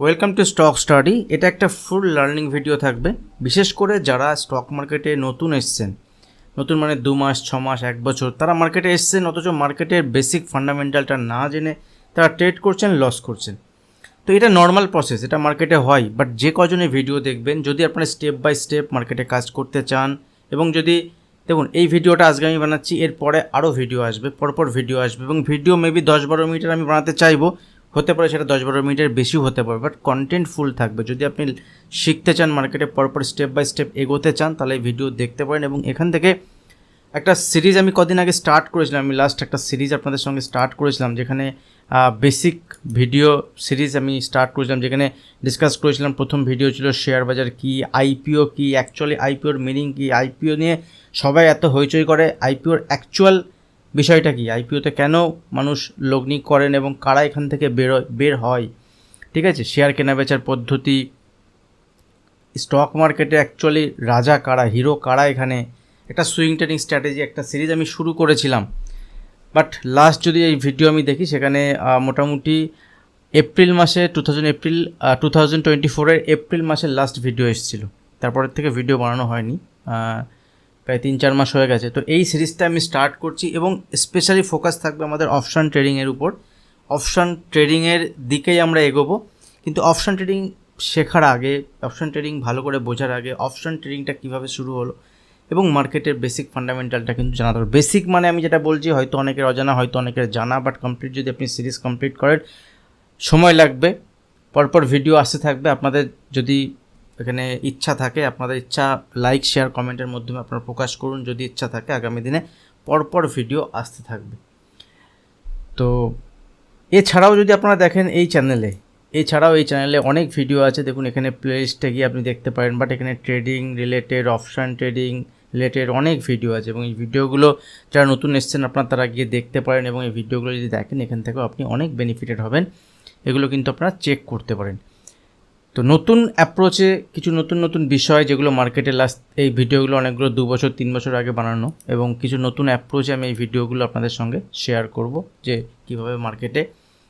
Welcome to stock study এটা একটা ফুল learning video থাকবে। বিশেষ করে যারা স্টক মার্কেটে নতুন এসছেন, নতুন মানে দু মাস, ছ মাস, এক বছর, তারা মার্কেটে এসছেন, অথচ মার্কেটের বেসিক ফান্ডামেন্টালটা না জেনে তারা ট্রেড করছেন লস করছেন। তো এটা নর্মাল প্রসেস এটা মার্কেটে হয়। বাট যে কজনে ভিডিও দেখবেন, যদি আপনারা স্টেপ বাই স্টেপ মার্কেটে কাজ করতে চান, এবং যদি, দেখুন, এই ভিডিওটা আজকে আমি বানাচ্ছি, এরপরে আরও ভিডিও আসবে, পরপর ভিডিও আসবে, এবং ভিডিও মেবি দশ বারো মিনিটের আমি বানাতে চাইব। হতে পারে সেটা দশ বারো মিনিটের বেশিও হতে পারে বাট কন্টেন্ট ফুল থাকবে। যদি আপনি শিখতে চান মার্কেটে পরপর স্টেপ বাই স্টেপ এগোতে চান, তাহলে ভিডিও দেখতে পারেন এবং এখান থেকে একটা সিরিজ আমি কদিন আগে স্টার্ট করেছিলাম, আমি লাস্ট একটা সিরিজ আপনাদের সঙ্গে স্টার্ট করেছিলাম, যেখানে বেসিক ভিডিও সিরিজ আমি স্টার্ট করেছিলাম, যেখানে ডিসকাস করেছিলাম। প্রথম ভিডিও ছিল শেয়ার বাজার কী আইপিও কী অ্যাকচুয়ালি আইপিওর মিনিং কী আইপিও নিয়ে সবাই এত হইচই করে আইপিওর অ্যাকচুয়াল বিষয়টা কি? আইপিওতে কেন মানুষ লগ্নি করেন এবং কারা এখান থেকে বেরোয় বের হয়? ঠিক আছে? শেয়ার কেনা বেচার পদ্ধতি স্টক মার্কেটে অ্যাকচুয়ালি রাজা কারা হিরো কারা এখানে? একটা সুইং ট্রেডিং স্ট্র্যাটেজি একটা সিরিজ আমি শুরু করেছিলাম। বাট লাস্ট যদি এই ভিডিও আমি দেখি, সেখানে মোটামুটি এপ্রিল মাসে two thousand April two thousand twenty ফোরের এপ্রিল মাসের লাস্ট ভিডিও এসেছিল। তারপরের থেকে ভিডিও বানানো হয়নি। প্রায় তিন, চার মাস হয়ে গেছে। তো এই সিরিজটা আমি স্টার্ট করছি এবং স্পেশালি ফোকাস থাকবে আমাদের অপশান ট্রেডিংয়ের উপর। অপশান ট্রেডিংয়ের দিকেই আমরা এগোবো। কিন্তু অপশান ট্রেডিং শেখার আগে অপশান ট্রেডিং ভালো করে বোঝার আগে অপশান ট্রেডিংটা কীভাবে শুরু হলো এবং মার্কেটের বেসিক ফান্ডামেন্টালটা কিন্তু জানা দরকার বেসিক মানে আমি যেটা বলছি, হয়তো অনেকের অজানা, হয়তো অনেকের জানা বাট কমপ্লিট যদি আপনি সিরিজ কমপ্লিট করেন, সময় লাগবে। পরপর ভিডিও আসতে থাকবে। আপনাদের যদি এখানে ইচ্ছা থাকে, আপনাদের ইচ্ছা লাইক শেয়ার কমেন্টের মাধ্যমে আপনারা প্রকাশ করুন, যদি ইচ্ছা থাকে আগামী দিনে পরপর ভিডিও আসতে থাকবে। তো এছাড়াও যদি আপনারা দেখেন এই চ্যানেলে এছাড়াও এই চ্যানেলে অনেক ভিডিও আছে, দেখুন এখানে প্লেলিস্টে গিয়ে আপনি দেখতে পারেন বাট এখানে trading related option trading related অনেক ভিডিও আছে এবং এই ভিডিওগুলো যারা নতুন এসছেন আপনারা তারা গিয়ে দেখতে পারেন এবং এই ভিডিওগুলো যদি দেখেন, এখান থেকেও আপনি অনেক বেনিফিটেড হবেন। এগুলো কিন্তু আপনারা চেক করতে পারেন। তো নতুন অ্যাপ্রোচে কিছু নতুন নতুন বিষয় যেগুলো মার্কেটে লাস্ট এই ভিডিওগুলো অনেকগুলো দু বছর, তিন বছর আগে বানানো এবং কিছু নতুন অ্যাপ্রোচে আমি এই ভিডিওগুলো আপনাদের সঙ্গে শেয়ার করব যে কীভাবে মার্কেটে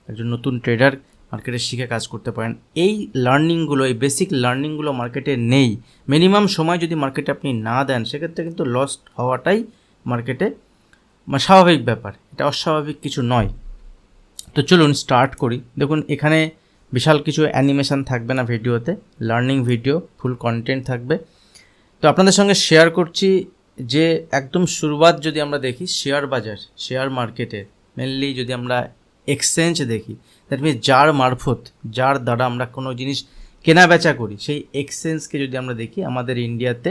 একজন নতুন ট্রেডার মার্কেটে শিখে কাজ করতে পারেন। এই লার্নিংগুলো এই বেসিক লার্নিংগুলো মার্কেটে নেই। মিনিমাম সময় যদি মার্কেটে আপনি না দেন, সেক্ষেত্রে কিন্তু লস্ট হওয়াটাই মার্কেটে স্বাভাবিক ব্যাপার। এটা অস্বাভাবিক কিছু নয়। তো চলুন স্টার্ট করি। দেখুন, এখানে বিশাল কিছু অ্যানিমেশন থাকবে না ভিডিওতে, লার্নিং ভিডিও, ফুল কন্টেন্ট থাকবে। তো আপনাদের সঙ্গে শেয়ার করছি যে একদম শুরুয়াত যদি আমরা দেখি, শেয়ার বাজার, শেয়ার মার্কেটের মেনলি যদি আমরা এক্সচেঞ্জ দেখি দ্যাট মিনস যার মারফত, যার দ্বারা আমরা কোনো জিনিস কেনা বেচা করি, সেই এক্সচেঞ্জকে যদি আমরা দেখি আমাদের ইন্ডিয়াতে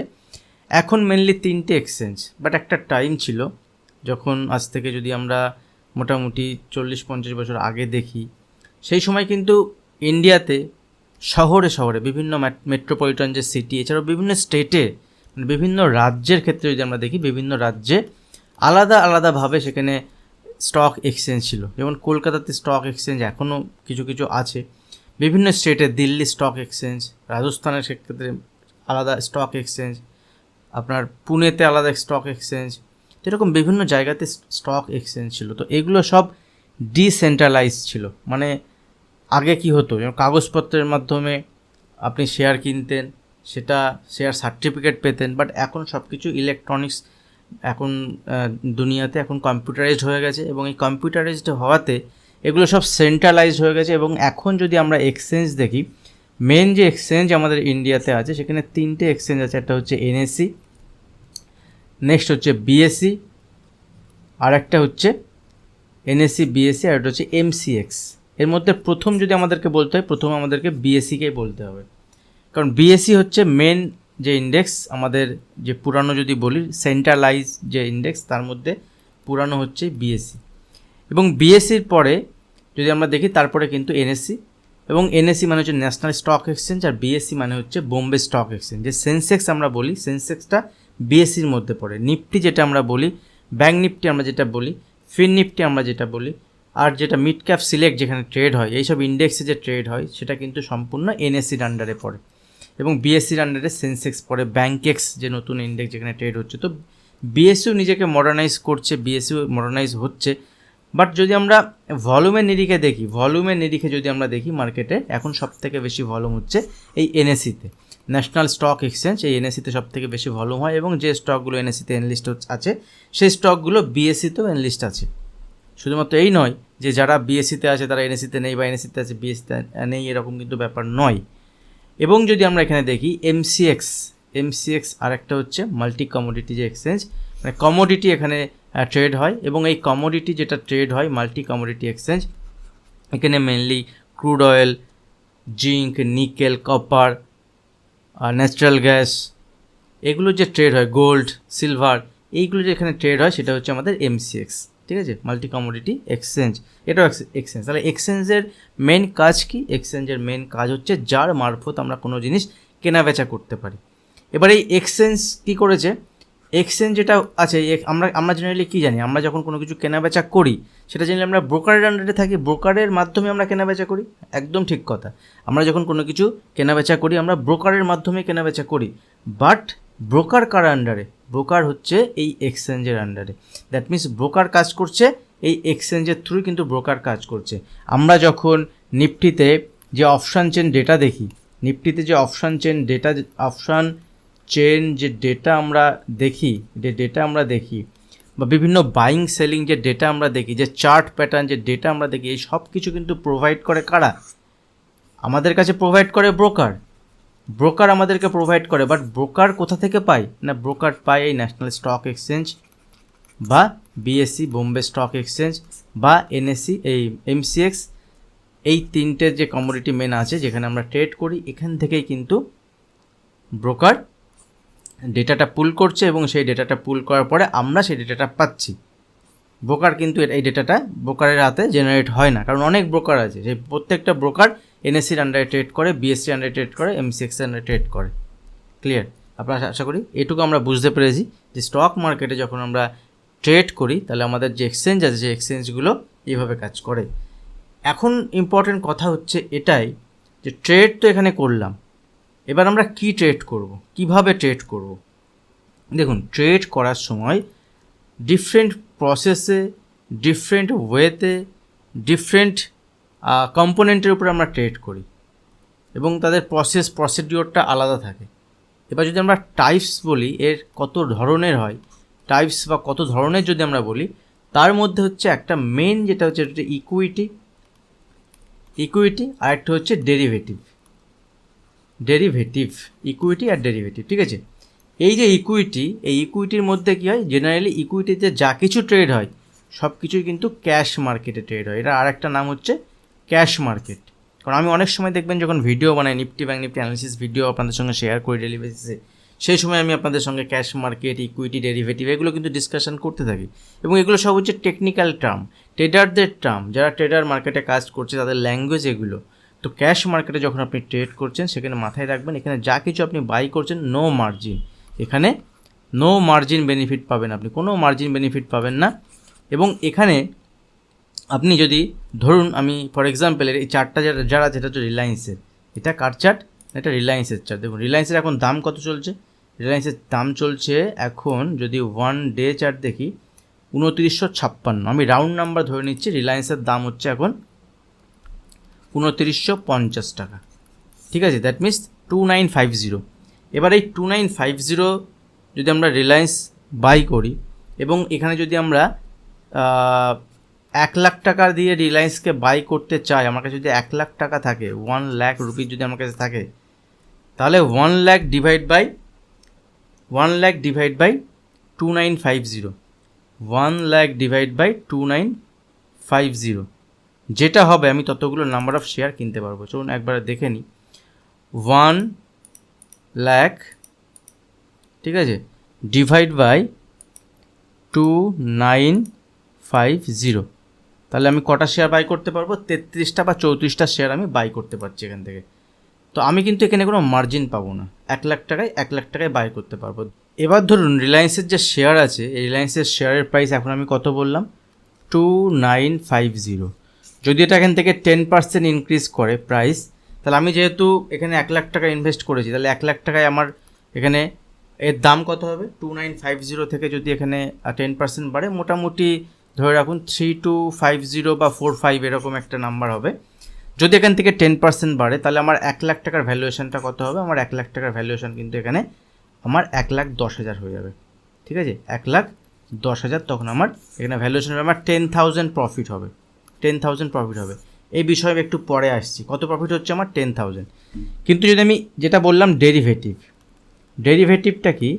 এখন মেনলি তিনটে এক্সচেঞ্জ বাট একটা টাইম ছিল যখন আজ থেকে যদি আমরা মোটামুটি চল্লিশ পঞ্চাশ বছর আগে দেখি, সেই সময় কিন্তু ইন্ডিয়াতে শহরে শহরে বিভিন্ন মেট্রোপলিটন যে সিটি এছাড়াও বিভিন্ন স্টেটে মানে বিভিন্ন রাজ্যের ক্ষেত্রে যদি আমরা দেখি, বিভিন্ন রাজ্যে আলাদা আলাদাভাবে সেখানে স্টক এক্সচেঞ্জ ছিল। যেমন কলকাতাতে স্টক এক্সচেঞ্জ এখনও কিছু কিছু আছে। বিভিন্ন স্টেটে দিল্লি স্টক এক্সচেঞ্জ রাজস্থানের সেক্ষেত্রে আলাদা স্টক এক্সচেঞ্জ আপনার পুনেতে আলাদা স্টক এক্সচেঞ্জ এরকম বিভিন্ন জায়গাতে স্টক এক্সচেঞ্জ ছিল। তো এগুলো সব ডিসেন্ট্রালাইজ ছিল। মানে আগে কি হতো? যেমন কাগজপত্রের মাধ্যমে আপনি শেয়ার কিনতেন, সেটা শেয়ার সার্টিফিকেট পেতেন বাট এখন সব কিছু ইলেকট্রনিক্স এখন দুনিয়াতে এখন কম্পিউটারাইজড হয়ে গেছে এবং এই কম্পিউটারাইজড হওয়াতে এগুলো সব সেন্ট্রালাইজড হয়ে গেছে এবং এখন যদি আমরা এক্সচেঞ্জ দেখি মেন যে এক্সচেঞ্জ আমাদের ইন্ডিয়াতে আছে, সেখানে তিনটে এক্সচেঞ্জ আছে, একটা হচ্ছে এনএসসি নেক্সট হচ্ছে বিএসসি আর একটা হচ্ছে এনএসসি বিএসসি আর একটা হচ্ছে এমসিএক্স এর মধ্যে প্রথম যদি আমাদেরকে বলতে হয়, প্রথম আমাদেরকে বিএসসিকেই বলতে হবে। কারণ বিএসসি হচ্ছে মেন যে ইন্ডেক্স আমাদের যে পুরানো যদি বলি সেন্ট্রালাইজ যে ইন্ডেক্স তার মধ্যে পুরানো হচ্ছে বিএসসি এবং বিএসসির পরে যদি আমরা দেখি, তারপরে কিন্তু এনএসসি এবং এনএসসি মানে হচ্ছে ন্যাশনাল স্টক এক্সচেঞ্জ আর বিএসসি মানে হচ্ছে বোম্বে স্টক এক্সচেঞ্জ যে সেন্সেক্স আমরা বলি সেন্সেক্সটা বিএসসির মধ্যে পড়ে। নিফটি যেটা আমরা বলি ব্যাঙ্ক নিফটি আমরা যেটা বলি ফিন নিফটি আমরা যেটা বলি আর যেটা মিড ক্যাপ সিলেক্ট যেখানে ট্রেড হয়, এইসব ইন্ডেক্সে যে ট্রেড হয়, সেটা কিন্তু সম্পূর্ণ এনএসসির আন্ডারে পড়ে। এবং বিএসসির আন্ডারে সেন্সেক্স পড়ে ব্যাঙ্কেক্স যে নতুন ইন্ডেক্স যেখানে ট্রেড হচ্ছে। তো বিএসসিও নিজেকে মডার্নাইজ করছে বিএসসিও মডার্নাইজ হচ্ছে। বাট যদি আমরা ভলিউমের নিরিখে দেখি ভলিউমের নিরিখে যদি আমরা দেখি মার্কেটে এখন সব থেকে বেশি ভলিউম হচ্ছে এই এনএসিতে ন্যাশনাল স্টক এক্সচেঞ্জ এই এনএসিতে সব থেকে বেশি ভলিউম হয় এবং যে স্টকগুলো এনএসিতে এনলিস্ট আছে, সেই স্টকগুলো বিএসসিতেও এনলিস্ট আছে। শুধুমাত্র এই নয় যে যারা বিএসসিতে আছে, তারা এনএসিতে নেই বা এনএসিতে আছে বিএসসিতে নেই, এরকম কিন্তু ব্যাপার নয়। এবং যদি আমরা এখানে দেখি এমসিএক্স এমসিএক্স আর একটা হচ্ছে মাল্টি কমোডিটি যে এক্সচেঞ্জ মানে কমোডিটি এখানে ট্রেড হয় এবং এই কমোডিটি যেটা ট্রেড হয় মাল্টি কমোডিটি এক্সচেঞ্জ এখানে mainly crude oil zinc nickel copper natural gas এগুলো যে ট্রেড হয় গোল্ড সিলভার এইগুলো যে এখানে ট্রেড হয়, সেটা হচ্ছে আমাদের এমসিএক্স ঠিক আছে? মাল্টি কমোডিটি এক্সচেঞ্জ এটাও এক্সচেঞ্জ তাহলে এক্সচেঞ্জের মেন কাজ কি? এক্সচেঞ্জের মেন কাজ হচ্ছে যার মারফত আমরা কোনো জিনিস কেনা বেচা করতে পারি। এবার এই এক্সচেঞ্জ কী করেছে? এক্সচেঞ্জ যেটা আছে আমরা আমরা জেনারেলি কী জানি? আমরা যখন কোনো কিছু কেনা বেচা করি, সেটা জেনারেলি আমরা ব্রোকারের আন্ডারে থাকি। ব্রোকারের মাধ্যমে আমরা কেনা বেচা করি? একদম ঠিক কথা। আমরা যখন কোনো কিছু কেনা বেচা করি, আমরা ব্রোকারের মাধ্যমে কেনা বেচা করি। বাট ব্রোকার কার আন্ডারে? ব্রোকার হচ্ছে এই এক্সচেঞ্জের আন্ডারে। দ্যাট মিন্স ব্রোকার কাজ করছে, এই এক্সচেঞ্জের থ্রুই কিন্তু ব্রোকার কাজ করছে। আমরা যখন নিফটিতে যে অপশান চেন ডেটা দেখি, নিফটিতে যে option chain data, option chain যে ডেটা আমরা দেখি, যে ডেটা আমরা দেখি, বা বিভিন্ন বাইং সেলিং যে ডেটা আমরা দেখি, যে চার্ট প্যাটার্ন যে ডেটা আমরা দেখি, এই সব কিছু কিন্তু প্রোভাইড করে কারা? আমাদের কাছে প্রোভাইড করে ব্রোকার। ব্রোকার আমাদেরকে প্রোভাইড করে বাট ব্রোকার কোথা থেকে পায়? না ব্রোকার পায় এই ন্যাশনাল স্টক এক্সচেঞ্জ বা বিএসসি বোম্বে স্টক এক্সচেঞ্জ বা এনএসসি এই এমসিএক্স এই তিনটে যে কমোডিটি মেন আছে যেখানে আমরা ট্রেড করি, এখান থেকেই কিন্তু ব্রোকার ডেটাটা পুল করছে এবং সেই ডেটাটা পুল করার পরে আমরা সেই ডেটাটা পাচ্ছি। ব্রোকার কিন্তু এই ডেটাটা ব্রোকারের হাতে জেনারেট হয় না, কারণ অনেক ব্রোকার আছে, সেই প্রত্যেকটা ব্রোকার এনএসসির আন্ডারে ট্রেড করে বিএসসি আন্ডারে ট্রেড করে এমসিএক্স আন্ডারে ট্রেড করে। ক্লিয়ার আপনারা আশা করি এটুকু আমরা বুঝতে পেরেছি যে স্টক মার্কেটে যখন আমরা ট্রেড করি, তাহলে আমাদের যে এক্সচেঞ্জ আছে যে এক্সচেঞ্জগুলো এইভাবে কাজ করে। এখন ইম্পর্টেন্ট কথা হচ্ছে এটাই যে ট্রেড তো এখানে করলাম। এবার আমরা কি ট্রেড করব? কীভাবে ট্রেড করব? দেখুন ট্রেড করার সময় ডিফারেন্ট প্রসেসে ডিফারেন্ট ওয়েতে ডিফারেন্ট কম্পোনেন্টের উপরে আমরা ট্রেড করি এবং তাদের প্রসেস প্রসিডিওরটা আলাদা থাকে। এবার যদি আমরা টাইপস বলি, এর কত ধরনের হয় টাইপস বা কত ধরনের যদি আমরা বলি, তার মধ্যে হচ্ছে একটা মেন যেটা হচ্ছে ইকুইটি ইকুইটি আর একটা হচ্ছে ডেরিভেটিভ ডেরিভেটিভ ইকুইটি আর ডেরিভেটিভ ঠিক আছে? এই যে ইকুইটি এই ইকুইটির মধ্যে কী হয়? জেনারেলি ইকুইটিতে যা কিছু ট্রেড হয় সব কিছুই কিন্তু ক্যাশ মার্কেটে ট্রেড হয়। এটা আরেকটা নাম হচ্ছে ক্যাশ মার্কেট। কারণ আমি অনেক সময় দেখবেন যখন ভিডিও বানাই, Nifty bank Nifty analysis video আপনাদের সঙ্গে শেয়ার করি ডেলি সেই সময় আমি আপনাদের সঙ্গে ক্যাশ মার্কেট ইকুইটি ডেরিভেটিভ এগুলো কিন্তু ডিসকাশন করতে থাকি। এবং এগুলো সব হচ্ছে টেকনিক্যাল টার্ম ট্রেডারদের টার্ম যারা ট্রেডার মার্কেটে কাজ করছে, তাদের ল্যাঙ্গুয়েজ এগুলো। তো ক্যাশ মার্কেটে যখন আপনি ট্রেড করছেন, সেখানে মাথায় রাখবেন, এখানে যা কিছু আপনি বাই করছেন নো মার্জিন এখানে নো মার্জিন বেনিফিট পাবেন আপনি, কোনো মার্জিন বেনিফিট পাবেন না। এবং এখানে আপনি যদি, ধরুন আমি ফর এক্সাম্পলের এই চার্টটা যারা যারা যেটা হচ্ছে রিলায়েন্সের এটা কার চার্ট এটা রিলায়েন্সের চার্ট দেখুন রিলায়েন্সের এখন দাম কত চলছে? রিলায়েন্সের দাম চলছে এখন যদি ওয়ান ডে চার্ট দেখি, উনত্রিশশো ছাপ্পান্ন। আমি রাউন্ড নাম্বার ধরে নিচ্ছি রিলায়েন্সের দাম হচ্ছে এখন উনত্রিশশো পঞ্চাশ টাকা। ঠিক আছে? That means two nine five zero এবার এই টু নাইন ফাইভ জিরো যদি আমরা রিলায়েন্স বাই করি, এবং এখানে যদি আমরা এক লাখ টাকা দিয়ে রিলায়েন্সকে বাই করতে চাই আমার কাছে যদি এক লাখ টাকা থাকে ওয়ান লাখ রুপিস যদি আমার কাছে থাকে, তাহলে one lakh divide by one lakh divide by two nine five zero one lakh divide by two nine five zero যেটা হবে, আমি ততগুলো নাম্বার অফ শেয়ার কিনতে পারব। চলুন একবার দেখে নিই। ওয়ান লাখ ঠিক আছে? Divide by two nine five zero তাহলে আমি কটা শেয়ার বাই করতে পারব? তেত্রিশটা বা চৌত্রিশটা শেয়ার আমি বাই করতে পারছি এখান থেকে। তো আমি কিন্তু এখানে কোনো মার্জিন পাবো না। এক লাখ টাকায় এক লাখ টাকায় বাই করতে পারব। এবার ধরুন রিলায়েন্সের যে শেয়ার আছে, এই রিলায়েন্সের শেয়ারের প্রাইস এখন আমি কত বললাম? টু নাইন ফাইভ জিরো যদি এটা এখান থেকে টেন পার্সেন্ট ইনক্রিজ করে প্রাইস তাহলে আমি যেহেতু এখানে এক লাখ টাকা ইনভেস্ট করেছি, তাহলে এক লাখ টাকায় আমার এখানে এর দাম কত হবে? টু নাইন ফাইভ জিরো থেকে যদি এখানে টেন পার্সেন্ট বাড়ে, মোটামুটি ধরে রাখুন থ্রি টু ফাইভ জিরো বা ফোর ফাইভ এরকম একটা নাম্বার হবে। যদি এখান থেকে টেন পার্সেন্ট বাড়ে, তাহলে আমার এক লাখ টাকার ভ্যালুয়েশনটা কত হবে? আমার এক লাখ টাকার ভ্যালুয়েশন কিন্তু এখানে আমার এক লাখ দশ হাজার হয়ে যাবে। ঠিক আছে? এক লাখ দশ হাজার তখন আমার এখানে ভ্যালুয়েশন হবে আমার টেন থাউজেন্ড প্রফিট হবে। টেন থাউজেন্ড প্রফিট হবে। এই বিষয়ে একটু পরে আসছি। কত প্রফিট হচ্ছে আমার? টেন থাউজেন্ড কিন্তু যদি আমি যেটা বললাম ডেরিভেটিভ ডেরিভেটিভটা কি?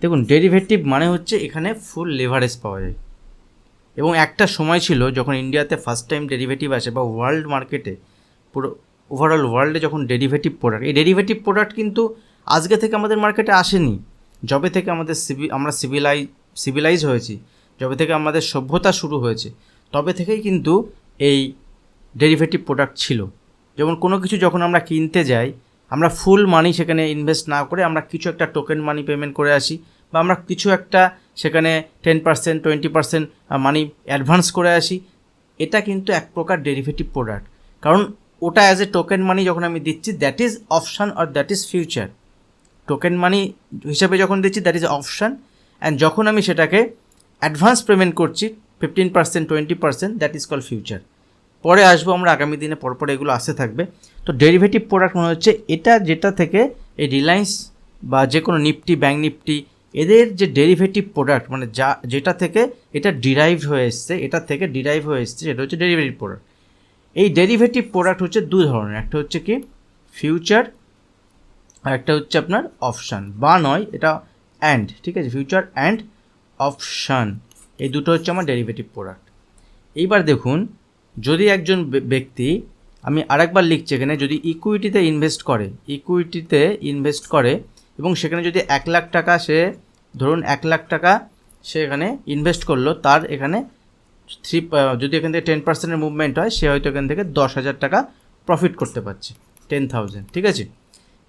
দেখুন ডেরিভেটিভ মানে হচ্ছে এখানে ফুল লেভারেজ পাওয়া যায়। এবং একটা সময় ছিল যখন ইন্ডিয়াতে ফার্স্ট টাইম ডেরিভেটিভ আসে বা ওয়ার্ল্ড মার্কেটে পুরো ওভারঅল ওয়ার্ল্ডে যখন ডেরিভেটিভ প্রোডাক্ট এই ডেরিভেটিভ প্রোডাক্ট কিন্তু আজকে থেকে আমাদের মার্কেটে আসেনি। যবে থেকে আমাদের সিভি আমরা সিভিলাই সিভিলাইজ হয়েছি, যবে থেকে আমাদের সভ্যতা শুরু হয়েছে, তবে থেকেই কিন্তু এই ডেরিভেটিভ প্রোডাক্ট ছিল। যেমন কোনো কিছু যখন আমরা কিনতে যাই, আমরা ফুল মানি সেখানে ইনভেস্ট না করে আমরা কিছু একটা টোকেন মানি পেমেন্ট করে আসি বা আমরা কিছু একটা সেখানে ten percent twenty percent money advance করে আসি। এটা কিন্তু এক প্রকার ডেরিভেটিভ প্রোডাক্ট কারণ ওটা অ্যাজ এ টোকেন মানি যখন আমি দিচ্ছি that is option R that is future token money হিসাবে যখন দিচ্ছি দ্যাট ইজ অপশান অ্যান্ড যখন আমি সেটাকে অ্যাডভান্স পেমেন্ট করছি fifteen percent twenty percent that is call future পরে আসব আমরা আগামী দিনে, পরপর এগুলো আসতে থাকবে। তো ডেরিভেটিভ প্রোডাক্ট মনে হচ্ছে এটা যেটা থেকে এই রিলায়েন্স বা যে কোনো নিফটি ব্যাঙ্ক নিফটি এদের যে ডেরিভেটিভ প্রোডাক্ট মানে যা, যেটা থেকে এটা ডিরাইভ হয়ে এসছে, এটা থেকে ডিরাইভ হয়ে এসছে, সেটা হচ্ছে ডেরিভেটিভ প্রোডাক্ট এই ডেরিভেটিভ প্রোডাক্ট হচ্ছে দু ধরনের, একটা হচ্ছে কি? ফিউচার আর একটা হচ্ছে আপনার অপশান বা নয়, এটা অ্যান্ড ঠিক আছে? ফিউচার অ্যান্ড অপশান এই দুটো হচ্ছে আমার ডেরিভেটিভ প্রোডাক্ট এইবার দেখুন, যদি একজন ব্যক্তি, আমি আরেকবার লিখছি এখানে, যদি ইকুইটিতে ইনভেস্ট করে ইকুইটিতে ইনভেস্ট করে এবং সেখানে যদি এক লাখ টাকা সে, ধরুন এক লাখ টাকা সে এখানে ইনভেস্ট করল, তার এখানে থ্রি যদি এখান থেকে টেন পার্সেন্টের মুভমেন্ট হয়, সে হয়তো এখান থেকে দশ হাজার টাকা প্রফিট করতে পারছে টেন থাউজেন্ড ঠিক আছে?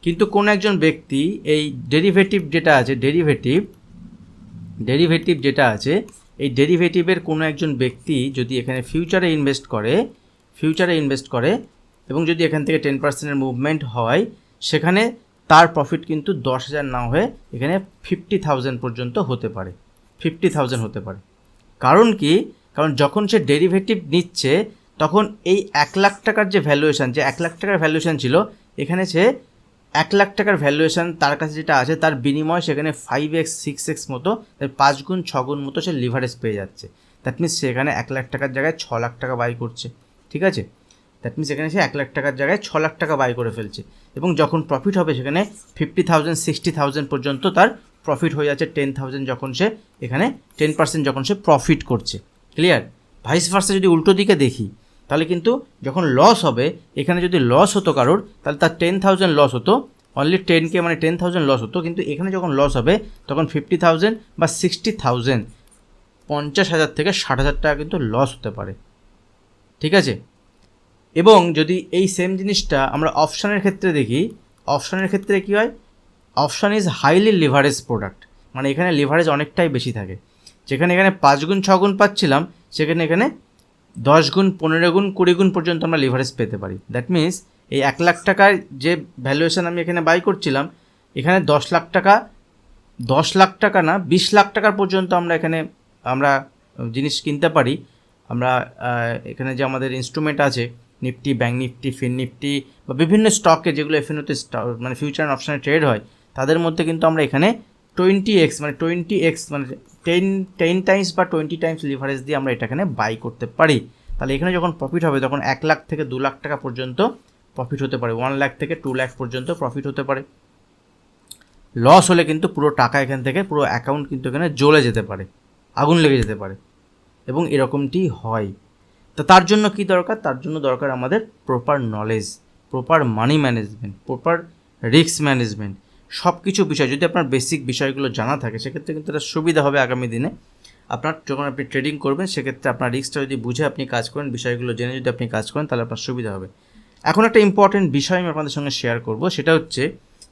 কিন্তু কোনো একজন ব্যক্তি এই ডেরিভেটিভ যেটা আছে ডেরিভেটিভ ডেরিভেটিভ যেটা আছে, এই ডেরিভেটিভের কোনো একজন ব্যক্তি যদি এখানে ফিউচারে ইনভেস্ট করে ফিউচারে ইনভেস্ট করে, এবং যদি এখান থেকে টেন পার্সেন্টের মুভমেন্ট হয়, সেখানে তার প্রফিট কিন্তু দশ হাজার না হয়ে এখানে ফিফটি থাউজেন্ড পর্যন্ত হতে পারে। ফিফটি থাউজেন্ড হতে পারে। কারণ কি? কারণ যখন সে ডেরিভেটিভ নিচ্ছে, তখন এই এক লাখ টাকার যে ভ্যালুয়েশান যে এক লাখ টাকার ভ্যালুয়েশান ছিল, এখানে সে এক লাখ টাকার ভ্যালুয়েশান তার কাছে যেটা আছে, তার বিনিময়ে সেখানে ফাইভ এক্স সিক্স এক্স মতো পাঁচ গুণ, ছ গুণ মতো সে লিভারেজ পেয়ে যাচ্ছে। দ্যাট মিনস সেখানে এক লাখ টাকার জায়গায় ছ লাখ টাকা বাই করছে। ঠিক আছে? দ্যাট মিনস এখানে সে এক লাখ টাকার জায়গায় ছ লাখ টাকা বাই করে ফেলছে। এবং যখন প্রফিট হবে সেখানে ফিফটি থাউজেন্ড সিক্সটি থাউজেন্ড পর্যন্ত তার প্রফিট হয়ে যাচ্ছে। টেন থাউজেন্ড যখন সে এখানে টেন পার্সেন্ট যখন সে প্রফিট করছে। ক্লিয়ার ভাইস ভার্সা যদি উল্টো দিকে দেখি, তাহলে কিন্তু যখন লস হবে, এখানে যদি লস হতো কারোর, তাহলে তার টেন থাউজেন্ড লস হতো। অনলি টেন কে মানে টেন থাউজেন্ড লস হতো। কিন্তু এখানে যখন লস হবে, তখন ফিফটি থাউজেন্ড বা সিক্সটি থাউজেন্ড পঞ্চাশ হাজার থেকে ষাট হাজার টাকা কিন্তু লস হতে পারে। ঠিক আছে? এবং যদি এই সেম জিনিসটা আমরা অপশানের ক্ষেত্রে দেখি অপশানের ক্ষেত্রে কী হয়? Option is highly leverage product মানে এখানে লিভারেজ অনেকটাই বেশি থাকে। যেখানে এখানে পাঁচ গুণ, ছ গুণ পাচ্ছিলাম, সেখানে এখানে দশ গুণ, পনেরো গুণ, কুড়ি গুণ পর্যন্ত আমরা লিভারেজ পেতে পারি। দ্যাট মিন্স এই এক লাখ টাকার যে ভ্যালুয়েশন আমি এখানে বাই করছিলাম, এখানে দশ লাখ টাকা, দশ লাখ টাকা না, বিশ লাখ টাকার পর্যন্ত আমরা এখানে, আমরা জিনিস কিনতে পারি। আমরা এখানে যে আমাদের ইনস্ট্রুমেন্ট আছে Nifty bank Nifty, fin Nifty বা বিভিন্ন স্টকে যেগুলো এফএনওতে মানে ফিউচার অ্যান্ড অপশানে ট্রেড হয়, তাদের মধ্যে কিন্তু আমরা এখানে টোয়েন্টি এক্স মানে টোয়েন্টি এক্স মানে টেন টেন টাইমস বা টোয়েন্টি টাইমস লিভারেজ দিয়ে আমরা এটা এখানে বাই করতে পারি। তাহলে এখানে যখন প্রফিট হবে, তখন এক লাখ থেকে দু লাখ টাকা পর্যন্ত প্রফিট হতে পারে। ওয়ান লাখ থেকে টু লাখ পর্যন্ত প্রফিট হতে পারে। লস হলে কিন্তু পুরো টাকা এখান থেকে, পুরো অ্যাকাউন্ট কিন্তু এখানে জ্বলে যেতে পারে, আগুন লেগে যেতে পারে। এবং এরকমটি হয়। তো তার জন্য কি দরকার? তার জন্য দরকার আমাদের proper knowledge proper money management proper risk management সব কিছু বিষয়। যদি আপনার বেসিক বিষয়গুলো জানা থাকে, সেক্ষেত্রে কিন্তু এটা সুবিধা হবে আগামী দিনে। আপনার যখন আপনি ট্রেডিং করবেন, সেক্ষেত্রে আপনার রিস্কটা যদি বুঝে আপনি কাজ করেন, বিষয়গুলো জেনে যদি আপনি কাজ করেন, তাহলে আপনার সুবিধা হবে। এখন একটা ইম্পর্টেন্ট বিষয় আমি আপনাদের সঙ্গে শেয়ার করব, সেটা হচ্ছে,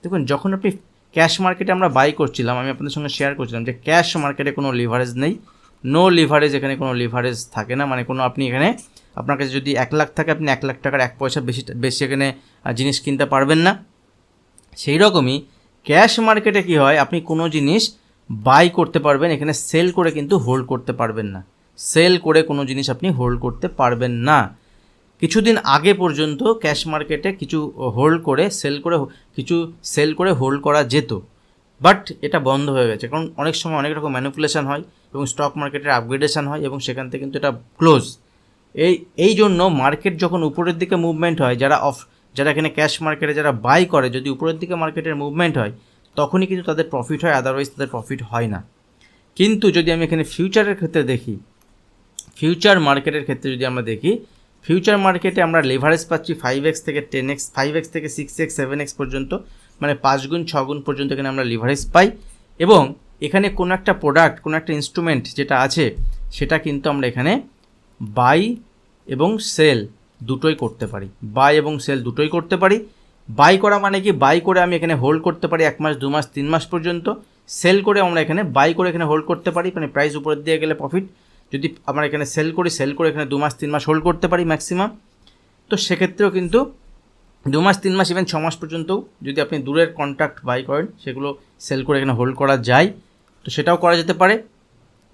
দেখুন, যখন আপনি ক্যাশ মার্কেটে আমরা বাই করছিলাম, আমি আপনাদের সঙ্গে শেয়ার করছিলাম যে ক্যাশ মার্কেটে কোনো লিভারেজ নেই। নো লিভারেজ এখানে কোনো লিভারেজ থাকে না। মানে কোনো আপনি এখানে আপনার কাছে যদি এক লাখ থাকে, আপনি এক লাখ টাকার এক পয়সা বেশি বেশি এখানে জিনিস কিনতে পারবেন না। সেই রকমই ক্যাশ মার্কেটে কি হয়, আপনি কোনো জিনিস বাই করতে পারবেন, এখানে সেল করে কিন্তু হোল্ড করতে পারবেন না। সেল করে কোনো জিনিস আপনি হোল্ড করতে পারবেন না। কিছুদিন আগে পর্যন্ত ক্যাশ মার্কেটে কিছু হোল্ড করে সেল করে, কিছু সেল করে হোল্ড করা যেত। বাট এটা বন্ধ হয়ে গেছে। কারণ অনেক সময় অনেক রকম ম্যানিপুলেশন হয়। এবং স্টক মার্কেটের আপগ্রেডেশন হয় এবং সেখান থেকে কিন্তু এটা ক্লোজ এই এই জন্য মার্কেট যখন উপরের দিকে মুভমেন্ট হয়, যারা অফ যারা এখানে ক্যাশ মার্কেটে যারা বাই করে, যদি উপরের দিকে মার্কেটের মুভমেন্ট হয়, তখনই কিন্তু তাদের প্রফিট হয় আদারওয়াইজ তাদের প্রফিট হয় না। কিন্তু যদি আমি এখানে ফিউচারের ক্ষেত্রে দেখি ফিউচার মার্কেটের ক্ষেত্রে যদি আমরা দেখি ফিউচার মার্কেটে আমরা লেভারেজ পাচ্ছি ফাইভ এক্স থেকে টেন এক্স ফাইভ এক্স থেকে সিক্স এক্স সেভেন এক্স পর্যন্ত মানে পাঁচ গুণ, ছ গুণ পর্যন্ত এখানে আমরা লিভারেজ পাই এবং এখানে কোনো একটা প্রোডাক্ট কোনো একটা ইনস্ট্রুমেন্ট যেটা আছে, সেটা কিন্তু আমরা এখানে বাই এবং সেল দুটোই করতে পারি। বাই এবং সেল দুটোই করতে পারি। বাই করা মানে কি? বাই করে আমি এখানে হোল্ড করতে পারি এক মাস, দু মাস, তিন মাস পর্যন্ত। সেল করে আমরা এখানে বাই করে এখানে হোল্ড করতে পারি মানে প্রাইস উপরের দিয়ে গেলে প্রফিট যদি আমরা এখানে সেল করি সেল করে এখানে দু মাস, তিন মাস হোল্ড করতে পারি ম্যাক্সিমাম তো সেক্ষেত্রেও কিন্তু দু মাস, তিন মাস ইভেন ছ মাস পর্যন্তও যদি আপনি দূরের কন্ট্রাক্ট বাই করেন, সেগুলো সেল করে এখানে হোল্ড করা যায়। তো সেটাও করা যেতে পারে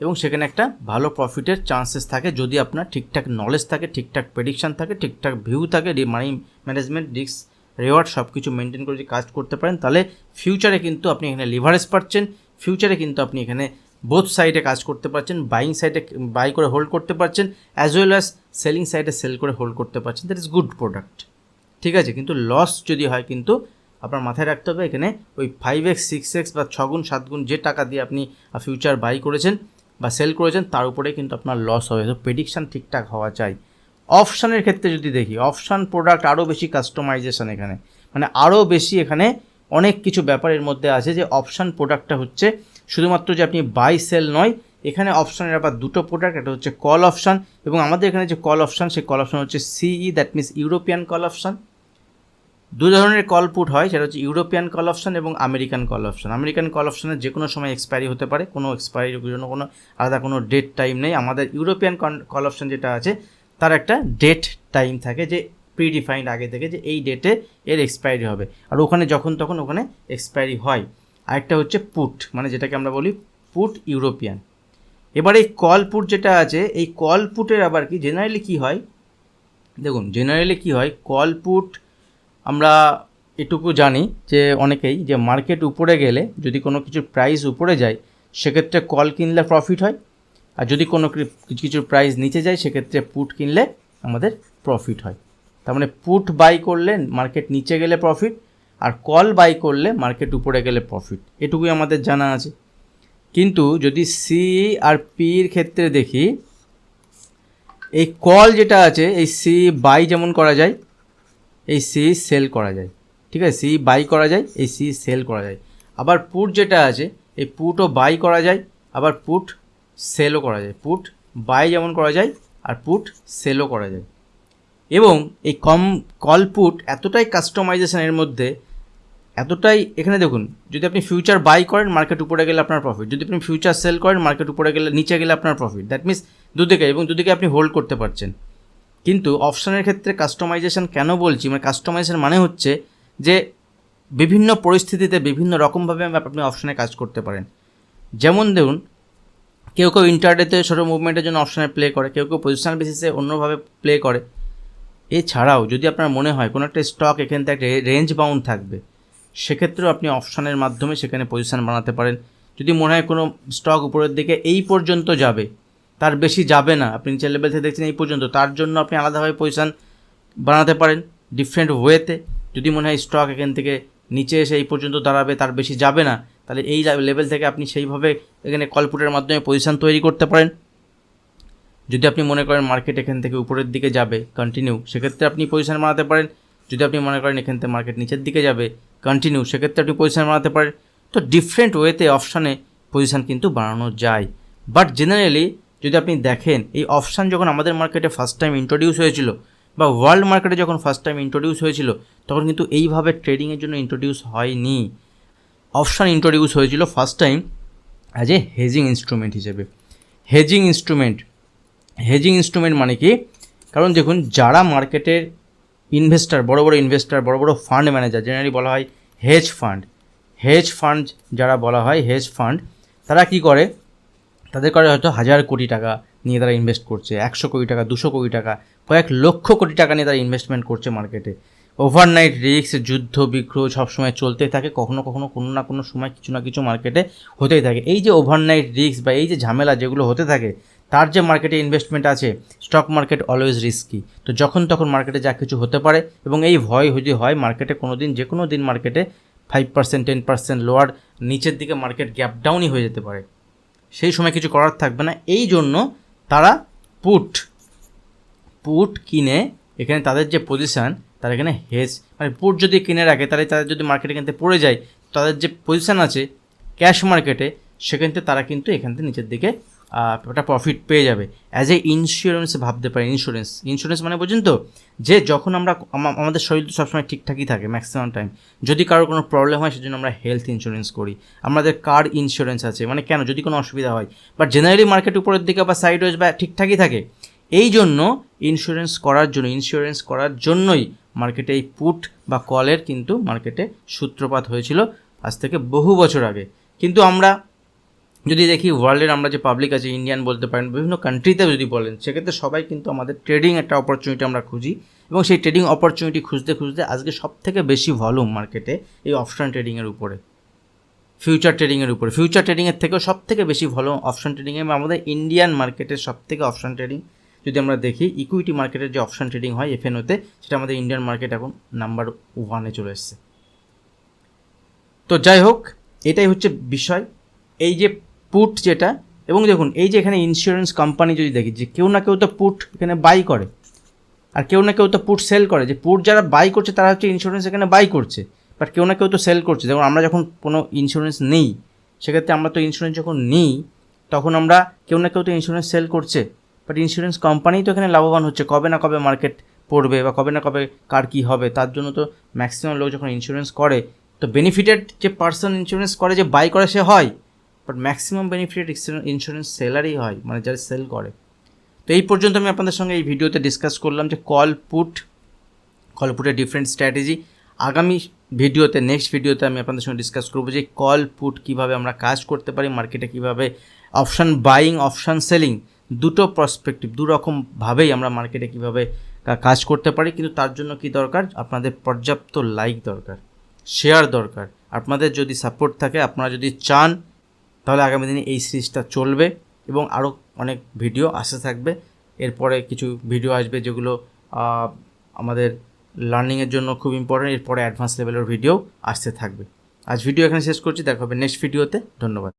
এবং সেখানে একটা ভালো প্রফিটের চান্সেস থাকে যদি আপনার ঠিকঠাক নলেজ থাকে, ঠিকঠাক প্রেডিকশান থাকে, ঠিকঠাক ভিউ থাকে মানি ম্যানেজমেন্ট রিস্ক রেওয়ার্ড সব কিছু মেনটেন করে যদি কাজ করতে পারেন, তাহলে ফিউচারে কিন্তু আপনি এখানে লিভারেজ পাচ্ছেন ফিউচারে কিন্তু আপনি এখানে বোথ সাইডে কাজ করতে পারছেন বাইং সাইডে বাই করে হোল্ড করতে পারছেন অ্যাজ ওয়েল অ্যাজ সেলিং সাইডে সেল করে হোল্ড করতে পারছেন দ্যাট ইজ গুড প্রোডাক্ট ঠিক আছে? কিন্তু লস যদি হয় কিন্তু আপনার মাথায় রাখতে হবে এখানে ওই ফাইভ এক্স সিক্স এক্স বা ছগুণ সাত গুণ যে টাকা দিয়ে আপনি ফিউচার বাই করেছেন বা সেল করেছেন, তার উপরে কিন্তু আপনার লস হবে। তো প্রেডিকশান ঠিকঠাক হওয়া চাই। অপশানের ক্ষেত্রে যদি দেখি, অপশান প্রোডাক্ট আরও বেশি কাস্টমাইজেশন এখানে। মানে আরও বেশি এখানে অনেক কিছু ব্যাপারের মধ্যে আছে যে অপশান প্রোডাক্টটা হচ্ছে শুধুমাত্র যে আপনি বাই সেল নয়, এখানে অপশানের আবার দুটো প্রোডাক্ট একটা হচ্ছে কল অপশান এবং আমাদের এখানে যে কল অপশান সেই কল অপশান হচ্ছে CE that means European call option দু ধরনের কল পুট হয়, সেটা হচ্ছে ইউরোপিয়ান কল অপশন এবং American call option American call অপশনের যে কোনো সময় এক্সপায়ারি হতে পারে, কোনো এক্সপায়ারির জন্য কোনো আলাদা কোনো ডেট টাইম নেই। আমাদের ইউরোপিয়ান কল অপশন যেটা আছে, তার একটা ডেট টাইম থাকে যে প্রিডিফাইন্ড আগে থেকে যে এই ডেটে এর এক্সপায়ারি হবে। আর ওখানে যখন তখন ওখানে এক্সপায়ারি হয়। আরেকটা হচ্ছে পুট মানে যেটাকে আমরা বলি পুট ইউরোপিয়ান এবার এই কল পুট যেটা আছে, এই কল পুটের আবার কি জেনারেলি কি হয়? দেখুন জেনারেলি কি হয় কল পুট আমরা এটুকু জানি যে অনেকেই যে মার্কেট উপরে গেলে যদি কোনো কিছুর প্রাইস উপরে যায়, সেক্ষেত্রে কল কিনলে প্রফিট হয়। আর যদি কোনো কিছু প্রাইস নিচে যায়, সেক্ষেত্রে পুট কিনলে আমাদের প্রফিট হয়। তার মানে পুট বাই করলে মার্কেট নিচে গেলে প্রফিট আর কল বাই করলে মার্কেট উপরে গেলে প্রফিট এটুকুই আমাদের জানা আছে। কিন্তু যদি সি আর পির ক্ষেত্রে দেখি, এই কল যেটা আছে, এই সি বাই যেমন করা যায় এই সি সেল করা যায়। ঠিক আছে? সি বাই করা যায়, এই সি সেল করা যায়। আবার পুট যেটা আছে, এই পুটও বাই করা যায়, আবার পুট সেলও করা যায়। পুট বাই যেমন করা যায়, আর পুট সেলও করা যায়। এবং এই কম কল পুট এতটাই কাস্টমাইজেশনের মধ্যে, এতটাই, এখানে দেখুন, যদি আপনি ফিউচার বাই করেন মার্কেট উপরে গেলে আপনার প্রফিট যদি আপনি ফিউচার সেল করেন মার্কেট উপরে গেলে, নিচে গেলে আপনার প্রফিট দ্যাট মিনস দুদিকে, এবং দুদিকে আপনি হোল্ড করতে পারছেন। কিন্তু অপশানের ক্ষেত্রে কাস্টমাইজেশন কেন বলছি? মানে কাস্টমাইজেশন মানে হচ্ছে যে বিভিন্ন পরিস্থিতিতে বিভিন্ন রকমভাবে আপনি অপশানে কাজ করতে পারেন। যেমন দেখুন কেউ কেউ ইন্টারডেতে ছোটো মুভমেন্টের জন্য অপশানে প্লে করে, কেউ কেউ পজিশনাল বেসিসে অন্যভাবে প্লে করে। এছাড়াও যদি আপনার মনে হয় কোনো একটা স্টক এখান থেকে রেঞ্জ বাউন্ড থাকবে, সেক্ষেত্রেও আপনি অপশানের মাধ্যমে সেখানে পজিশান বানাতে পারেন। যদি মনে হয় কোনো স্টক উপরের দিকে এই পর্যন্ত যাবে তার বেশি যাবে না। আপনি নিচের লেভেল থেকে দেখছেন এই পর্যন্ত। তার জন্য আপনি আলাদাভাবে পজিশান বানাতে পারেন ডিফারেন্ট ওয়েতে যদি মনে হয় স্টক এখান থেকে নিচে এসে এই পর্যন্ত দাঁড়াবে, তার বেশি যাবে না, তাহলে এই লেভেল থেকে আপনি সেইভাবে এখানে কলপুটের মাধ্যমে পজিশান তৈরি করতে পারেন। যদি আপনি মনে করেন মার্কেট এখান থেকে উপরের দিকে যাবে কন্টিনিউ সেক্ষেত্রে আপনি পজিশান বানাতে পারেন। যদি আপনি মনে করেন এখান থেকে মার্কেট নিচের দিকে যাবে কন্টিনিউ সেক্ষেত্রে আপনি পজিশান বানাতে পারেন। তো ডিফারেন্ট ওয়েতে অপশানে পজিশান কিন্তু বানানো যায়। বাট জেনারেলি যদি আপনি দেখেন, এই অপশান যখন আমাদের মার্কেটে ফার্স্ট টাইম ইন্ট্রোডিউস হয়েছিল বা ওয়ার্ল্ড মার্কেটে যখন ফার্স্ট টাইম ইন্ট্রোডিউস হয়েছিল, তখন কিন্তু এইভাবে ট্রেডিংয়ের জন্য ইন্ট্রোডিউস হয়নি। অপশান ইন্ট্রোডিউস হয়েছিল first time as a hedging instrument হিসেবে। হেজিং ইনস্ট্রুমেন্ট হেজিং ইনস্ট্রুমেন্ট মানে কি? কারণ দেখুন, যারা মার্কেটের ইনভেস্টার বড় বড় ইনভেস্টার বড় বড় ফান্ড ম্যানেজার জেনারেলি বলা হয় হেজ ফান্ড হেজ ফান্ড যারা বলা হয় হেজ ফান্ড তারা কি করে? তাদের করে হয়তো হাজার কোটি টাকা নিয়ে তারা ইনভেস্ট করছে, একশো কোটি টাকা, দুশো কোটি টাকা, কয়েক লক্ষ কোটি টাকা নিয়ে তারা ইনভেস্টমেন্ট করছে মার্কেটে ওভারনাইট রিস্ক যুদ্ধ, বিগ্রহ সবসময় চলতেই থাকে, কখনো কখনো কোনো না কোনো সময় কিছু না কিছু মার্কেটে হতেই থাকে। এই যে ওভারনাইট রিস্ক বা এই যে ঝামেলা যেগুলো হতে থাকে, তার যে মার্কেটে ইনভেস্টমেন্ট আছে স্টক মার্কেট অলওয়েজ রিস্কি তো যখন তখন মার্কেটে যা কিছু হতে পারে এবং এই ভয় যদি হয় মার্কেটে কোনো দিন যে কোনো দিন মার্কেটে five percent ten percent lower নিচের দিকে মার্কেট গ্যাপ ডাউনই হয়ে যেতে পারে। সেই সময় কিছু করার থাকবে না। এই জন্য তারা পুট পুট কিনে এখানে তাদের যে পজিশান তারা এখানে হেজ মানে পুট যদি কিনে রাখে, তাহলে তাদের যদি মার্কেটে কিনতে পড়ে যায়, তাদের যে পজিশান আছে ক্যাশ মার্কেটে সেখান থেকে তারা কিন্তু এখান থেকে নিচের দিকে একটা প্রফিট পেয়ে যাবে। অ্যাজ এ ইন্স্যুরেন্স ভাবতে পারে ইন্স্যুরেন্স ইন্স্যুরেন্স মানে বুঝুন তো, যে যখন আমরা আমাদের শরীর তো সবসময় ঠিকঠাকই থাকে ম্যাক্সিমাম টাইম যদি কারোর কোনো প্রবলেম হয়, সেজন্য আমরা হেলথ ইন্স্যুরেন্স করি। আমাদের কার ইন্স্যুরেন্স আছে মানে কেন? যদি কোনো অসুবিধা হয়। বাট জেনারেলি মার্কেট উপরের দিকে বা সাইড ওয়েজ বা ঠিকঠাকই থাকে। এই জন্য ইন্স্যুরেন্স করার জন্য ইন্স্যুরেন্স করার জন্যই মার্কেটে এই পুট বা কলের কিন্তু মার্কেটে সূত্রপাত হয়েছিল আজ থেকে বহু বছর আগে। কিন্তু আমরা যদি দেখি ওয়ার্ল্ডের আমরা যে পাবলিক আছে ইন্ডিয়ান বলতে পারেন, বিভিন্ন কান্ট্রিতে যদি বলেন, সেক্ষেত্রে সবাই কিন্তু আমাদের ট্রেডিং একটা অপরচুনিটি আমরা খুঁজি এবং সেই ট্রেডিং অপরচুনিটি খুঁজতে খুঁজতে আজকে সব থেকে বেশি ভলিউম মার্কেটে এই অপশন ট্রেডিংয়ের উপরে ফিউচার ট্রেডিংয়ের উপরে ফিউচার ট্রেডিংয়ের থেকেও সব থেকে বেশি ভলিউম অপশন ট্রেডিংয়ে আমাদের ইন্ডিয়ান মার্কেটের সব থেকে অপশন ট্রেডিং যদি আমরা দেখি ইকুইটি মার্কেটের যে অপশন ট্রেডিং হয় এফএনওতে সেটা আমাদের ইন্ডিয়ান মার্কেট এখন নাম্বার ওয়ানে চলে এসছে। তো যাই হোক, এটাই হচ্ছে বিষয়। এই যে পুট যেটা, এবং দেখুন, এই যে এখানে ইন্স্যুরেন্স কোম্পানি যদি দেখি, যে কেউ না কেউ তো পুট এখানে বাই করে, আর কেউ না কেউ তো পুট সেল করে, যে পুট যারা বাই করছে, তারা হচ্ছে ইন্স্যুরেন্স এখানে বাই করছে বাট কেউ না কেউ তো সেল করছে। যেমন আমরা যখন কোনো ইন্স্যুরেন্স নেই, সেক্ষেত্রে আমরা তো ইন্স্যুরেন্স যখন নিই, তখন আমরা কেউ না কেউ তো ইন্স্যুরেন্স সেল করছে বাট ইন্স্যুরেন্স কোম্পানি তো এখানে লাভবান হচ্ছে, কবে না কবে মার্কেট পড়বে, বা কবে না কবে কার কী হবে, তার জন্য তো ম্যাক্সিমাম লোক যখন ইন্স্যুরেন্স করে, তো বেনিফিটেড যে পার্সন ইন্স্যুরেন্স করে, যে বাই করে সে হয় বাট ম্যাক্সিমাম বেনিফিটেড ইন্স্যুরেন্স সেলারই হয় মানে যারা সেল করে। তো এই পর্যন্ত আমি আপনাদের সঙ্গে এই ভিডিওতে ডিসকাস করলাম যে কল পুট কল পুটের ডিফারেন্ট স্ট্র্যাটেজি আগামী ভিডিওতে নেক্সট ভিডিওতে আমি আপনাদের সঙ্গে ডিসকাস করব যে কল পুট কীভাবে আমরা কাজ করতে পারি মার্কেটে কীভাবে অপশান বাইং অপশান সেলিং দুটো প্রসপেক্টিভ দু রকমভাবেই আমরা মার্কেটে কীভাবে কাজ করতে পারি। কিন্তু তার জন্য কি দরকার? আপনাদের পর্যাপ্ত লাইক দরকার শেয়ার দরকার। আপনাদের যদি সাপোর্ট থাকে, আপনারা যদি চান তাহলে আগামী দিনে এই সিরিজটা চলবে এবং আরও অনেক ভিডিও আসতে থাকবে। এরপরে কিছু ভিডিও আসবে যেগুলো আমাদের লার্নিংয়ের জন্য খুব ইম্পর্টেন্ট এরপরে অ্যাডভান্স লেভেলের ভিডিও আসতে থাকবে। আজ ভিডিও এখানে শেষ করছি, দেখা হবে নেক্সট ভিডিওতে ধন্যবাদ।